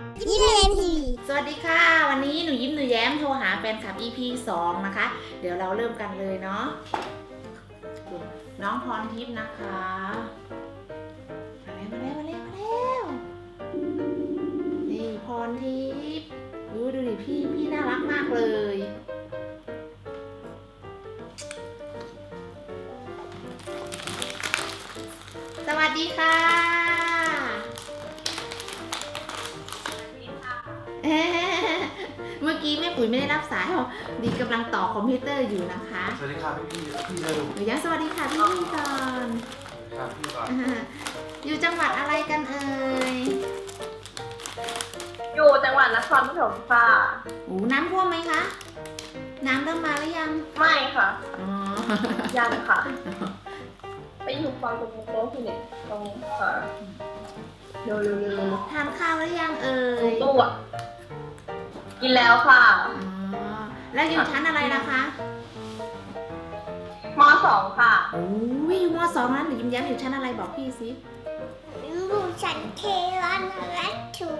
ยิ้มเรียนทีสวัสดีค่ะ วันนี้หนูยิ้มหนูแย้มโทรหาแฟนคลับ EP 2 นะคะ เดี๋ยวเราเริ่มกันเลยเนาะน้องพรทิพย์นะคะ มาแล้วมาแล้วมาแล้วมาแล้วนี่พรทิพย์ดูดูดิพี่พี่น่ารักมากเลยสวัสดีค่ะ เอ๊ะเมื่อกี้แม่ปุ๋ยไม่ได้รับสายเพราะดีกำลังต่อคอมพิวเตอร์อยู่นะคะสวัสดีครับพี่พี่พี่เร็วหนูยังสวัสดีค่ะพี่พี่ก่อนครับพี่ก่อนอ่าอยู่จังหวัดอะไรกันเอ่ยอยู่จังหวัดนครปฐมค่ะโอ้น้ำท่วมไหมคะน้ำเริ่มมาหรือยัง ไม่ค่ะอ๋อยังค่ะ ไปอยู่ฟังตรงโต๊ะที่เนี่ยตรงค่ะเร็วเร็วเร็วเร็วทานข้าวหรือยังเอ่ยตู้อะ กินแล้วค่ะอ๋อแล้วอยู่ชั้นอะไรล่ะคะ มสองค่ะ โอ้ยอยู่มสองนะหนูยิ้มแย้มอยู่ชั้นอะไรบอกพี่สิลูกฉันเควันและทู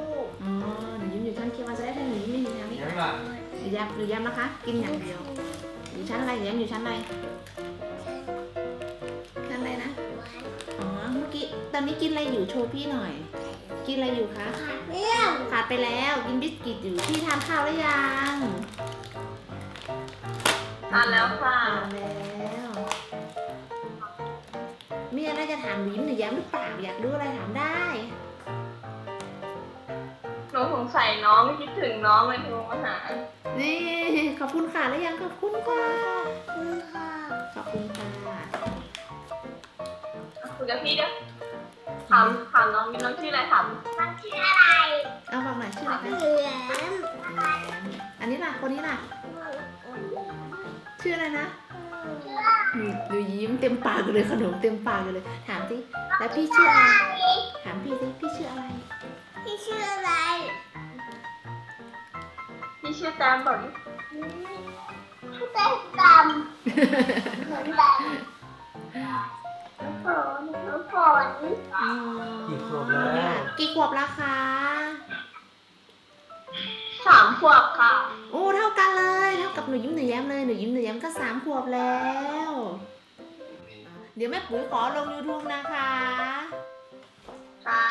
อ๋อหนูยิ้มอยู่ชั้นเคียววันจะได้ท่านหนูยิ้มไม่อยู่ชั้นนี้ยังล่ะหนูแย้มหนูแย้มนะคะ กินอย่างเดียว อยู่ชั้นอะไรหนูแย้มอยู่ชั้นอะไรชั้นอะไรนะ อ๋อ เมื่อกี้ ตอนนี้กินอะไรอยู่โชว์พี่หน่อย กินอะไรอยู่คะขาดเรื่องขาดไปแล้วกินบิสกิตอยู่พี่ทานข้าวหรือยังทานแล้วค่ะทานแล้วมีอะไรจะถามหนูยิ้มหรือแย้มหรือเปล่าอยากรู้อะไรถามได้หนูสงสัยน้องคิดถึงน้องเลยโทรมาหานี่ขอบคุณค่ะหรือยังขอบคุณค่ะคุณค่ะขอบคุณค่ะคุยกับพี่ด้วยถามถามน้องมีน้องชื่ออะไรถามมันชื่ออะไรเอาบอกหน่อยชื่ออะไรคะเหลือมแย้มอันนี้ล่ะคนนี้ล่ะ ชื่ออะไรนะหนูหนูยิ้มเต็มปากเลยขนมเต็มปากเลย ถามสิแล้วพี่ชื่ออะไร ถามพี่สิพี่ชื่ออะไร พี่ชื่ออะไร พี่ชื่อแตมบอกดิชื่อเต้นดำเหมืำฝนกี่ขวบแล้ว กี่ขวบแล้วคะสามขวบค่ะ โอ้เท่ากันเลย เท่ากับหนูยิ้มหนูแย้มเลยหนูยิ้มหนูแย้มก็สามขวบแล้ว เดี๋ยวแม่ปุ๋ยขอลง YouTube นะคะค่ะ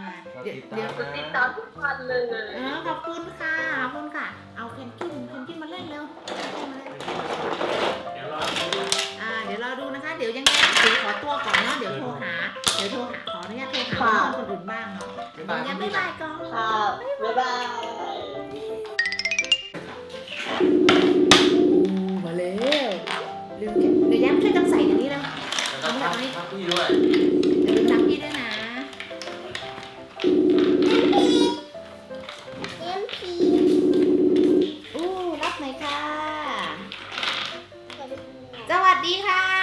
อ่าเราเดี๋ยวติดเดี๋ยวตามติดนะตามทุกวันเลยเออขอบคุณค่ะ ขอบคุณค่ะ เอาเพนกวินเพนกวินมาเล่นเร็วเพนกวินมาเล่น เดี๋ยวยังไงปุ๋ยขอตัวก่อนเนาะ เดี๋ยวโทรหา เดี๋ยวโทรหาขออนุญาตโทรหาเพื่อนคนอื่นบ้างเนาะบ๊ายเดี๋บายยวยังไม่บายก่อนค่ะบ๊ายบายมาแล้วลืมเก็บเดี๋ยวย้ำช่วยกันใส่อย่างนี้แล้วแล้วก็ทักทักพี่ด้วยเดี๋ยวลืมทักพี่ด้วยนะเอ็มพีอู้รับหน่อยค่ะ สวัสดีค่ะ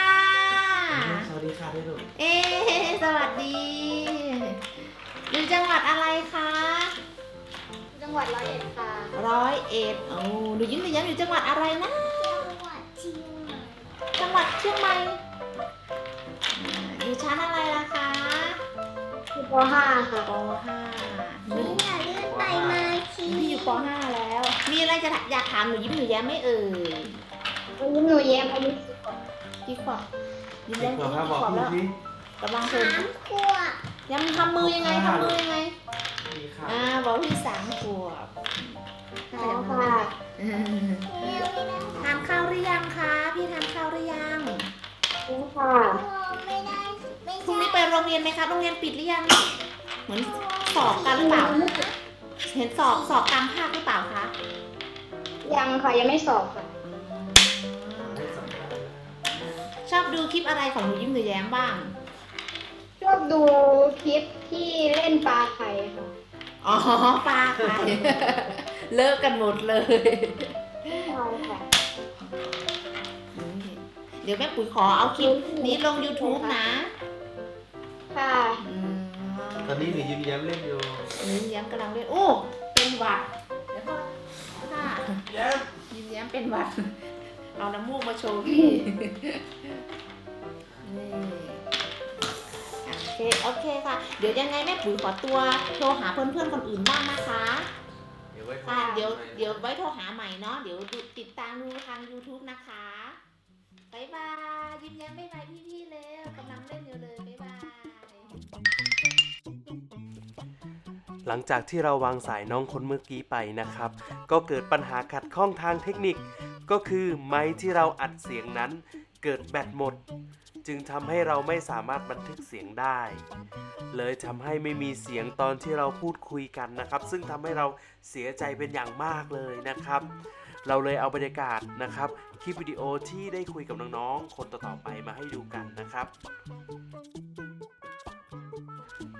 สวัสดีค่ะด้วยลูกเอ๊ะสวัสดีอยู่จังหวัดอะไรคะ จังหวัดร้อยเอ็ดค่ะร้อยเอ็ดโอ้หนูยิ้มหนูย้ำอยู่จังหวัดอะไรนะ จังหวัดเชียงใหม่จังหวัดเชียงใหม่อ่าอยู่ชั้นอะไรล่ะคะคือป .5 ค่ะป .5 หนูนี่อย่าเลื่อนไปมาชีพี่อยู่ป .5 แล้ว มีอะไรจะอยากถามหนูยิ้มหนูแย้มไหม่เอ่ยวันนี้หนูแย้มอายุสิบขวบกี่ขวบ ยิ้มกี่แย้มขวบกี่ครับขบอกวบพี่แล้วสิกำลังเพลินสามขวบยังทำมือยังไงทำมือยังไง ดีค่ะอ่าบอกพี่สามขวบถ้าอ๋ออยากทำค่ะได้เออทานข้าวหรือยังคะ พี่ทานข้าวหรือยังนี่ค่ะไม่ได้ไม่พรุ่งใช่นี้ไปโรงเรียนไหมคะโรงเรียนปิดหรือยัง เหมือนสอบกันหรือเปล่า เห็นสอบสอบกลางภาคหรือเปล่าคะยังค่ะยังไม่สอบค่ะไม่สำคัญ ชอบดูคลิปอะไรของหนูยิ้มหนูแย้มบ้าง ชอบดูคลิปที่เล่นปลาไข่ค่ะ อ๋อปลาไข่ เลิกกันหมดเลย ใช่ค่ะ เดี๋ยวแม่ปุ๋ยขอเอาคลิปนี้ลง YouTube นะค่ะอืมตอนนี้หนูยิ้มแย้มเล่นอยู่ยิ้มแย้มกำลังเล่นโอ้ เป็นหวัดเดี๋ยวก่อนค่ะแย้มยิ้มแย้มเป็นหวัด เอาน้ำมูกมาโชว์พี่ นี่อะเคโอเคค่ะ เดี๋ยวยังไงแม่ปุ๋ยขอตัวโทรหาเพื่อนๆคนอื่นบ้างนะคะ เดี๋ยวไว้ค่ะ เดี๋ยวใหม่เดี๋ยวไว้โทรหาใหม่เนาะ เดี๋ยวดูติดตามดูทาง YouTube นะคะบายบาย ยิ้มแย้มบายบายพี่ๆเลยกำลังเล่นอยู่เลยบายบายหลังจากที่เราวางสายน้องคนเมื่อกี้ไปนะครับ ก็เกิดปัญหาขัดข้องทางเทคนิค ก็คือไม้ที่เราอัดเสียงนั้นเกิดแบตหมด จึงทำให้เราไม่สามารถบันทึกเสียงได้ เลยทำให้ไม่มีเสียงตอนที่เราพูดคุยกันนะครับ ซึ่งทำให้เราเสียใจเป็นอย่างมากเลยนะครับ เราเลยเอาบรรยากาศนะครับคลิปวิดีโอที่ได้คุยกับน้องๆคนต่อๆไปมาให้ดูกันนะครับ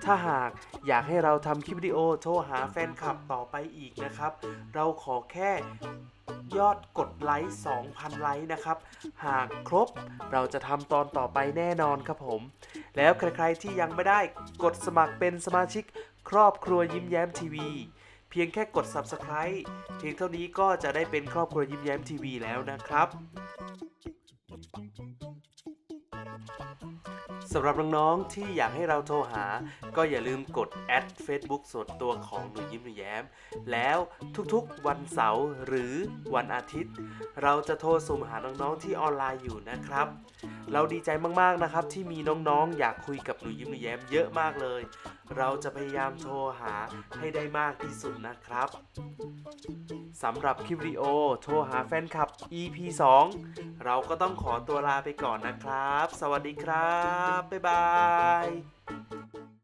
ถ้าหากอยากให้เราทำคลิปวิดีโอโทรหาแฟนคลับต่อไปอีกนะครับ เราขอแค่ ยอดกดไลค์ 2,000 ไลค์นะครับ หากครบเราจะทำตอนต่อไปแน่นอนครับผม แล้วใครๆที่ยังไม่ได้กดสมัครเป็นสมาชิกครอบครัวยิ้มแย้มทีวีเพียงแค่กด Subscribe เพียงเท่านี้ก็จะได้เป็นครอบครัวยิ้มแย้มทีวีแล้วนะครับ สำหรับน้องๆที่อยากให้เราโทรหา ก็อย่าลืมกดแอด Facebook ส่วนตัวของหนูยิ้มหนูแย้ม แล้วทุกๆวันเสาร์หรือวันอาทิตย์ เราจะโทรสุ่มหาน้องๆที่ออนไลน์อยู่นะครับ เราดีใจมากๆนะครับที่มีน้องๆ อยากคุยกับหนูยิ้มหนูแย้มเยอะมากเลย เราจะพยายามโทรหาให้ได้มากที่สุดนะครับสำหรับคลิปวิดีโอโทรหาแฟนคลับ EP 2 เราก็ต้องขอตัวลาไปก่อนนะครับ สวัสดีครับ บ๊ายบาย